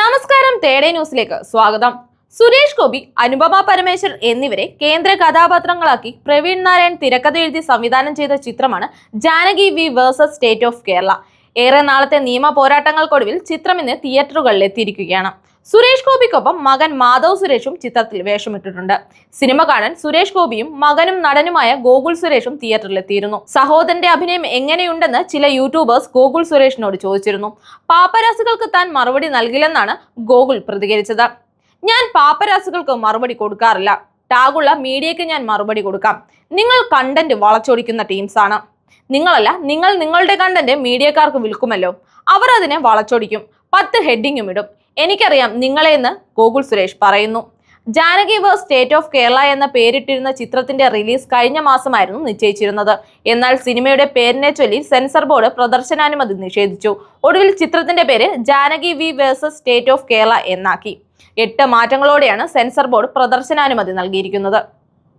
നമസ്കാരം തേടേ ന്യൂസിലേക്ക് സ്വാഗതം. സുരേഷ് ഗോപി അനുപമ പരമേശ്വർ എന്നിവരെ കേന്ദ്ര കഥാപാത്രങ്ങളാക്കി പ്രവീൺ നാരായൺ തിരക്കഥ എഴുതി സംവിധാനം ചെയ്ത ചിത്രമാണ് Janaki V versus state of Kerala. ഏറെ നാളത്തെ നിയമ പോരാട്ടങ്ങൾക്കൊടുവിൽ ചിത്രം ഇന്ന് തിയേറ്ററുകളിൽ എത്തിയിരിക്കുകയാണ് സുരേഷ് ഗോപിക്കൊപ്പം മകൻ മാധവ് സുരേഷും ചിത്രത്തിൽ വേഷമിട്ടിട്ടുണ്ട്. സിനിമ കാണാൻ സുരേഷ് ഗോപിയും മകനും നടനുമായ ഗോകുൽ സുരേഷും തിയേറ്ററിലെത്തിയിരുന്നു. സഹോദരന്റെ അഭിനയം എങ്ങനെയുണ്ടെന്ന് ചില യൂട്യൂബേഴ്സ് ഗോകുൽ സുരേഷിനോട് ചോദിച്ചിരുന്നു. പാപ്പരാസുകൾക്ക് താൻ മറുപടി നൽകില്ലെന്നാണ് ഗോകുൽ പ്രതികരിച്ചത്. ഞാൻ പാപ്പരാസുകൾക്ക് മറുപടി കൊടുക്കാറില്ല. ടാഗുള്ള മീഡിയയ്ക്ക് ഞാൻ മറുപടി കൊടുക്കാം. നിങ്ങൾ കണ്ടന്റ് വളച്ചൊടിക്കുന്ന ടീംസാണ് നിങ്ങളല്ല നിങ്ങൾ നിങ്ങളുടെ കണ്ടന്റ് മീഡിയക്കാർക്ക് വിൽക്കുമല്ലോ. അവർ അതിനെ വളച്ചൊടിക്കും. പത്ത് ഹെഡിങ്ങും ഇടും. എനിക്കറിയാം നിങ്ങളെന്ന് ഗോകുൽ സുരേഷ് പറയുന്നു. Janaki versus state of Kerala എന്ന പേരിട്ടിരുന്ന ചിത്രത്തിന്റെ റിലീസ് കഴിഞ്ഞ മാസമായിരുന്നു നിശ്ചയിച്ചിരുന്നത്. എന്നാൽ സിനിമയുടെ പേരിനെ ചൊല്ലി സെൻസർ ബോർഡ് പ്രദർശനാനുമതി നിഷേധിച്ചു. ഒടുവിൽ ചിത്രത്തിന്റെ പേര് Janaki V versus state of Kerala എന്നാക്കി. എട്ട് മാറ്റങ്ങളോടെയാണ് സെൻസർ ബോർഡ് പ്രദർശനാനുമതി നൽകിയിരിക്കുന്നത്.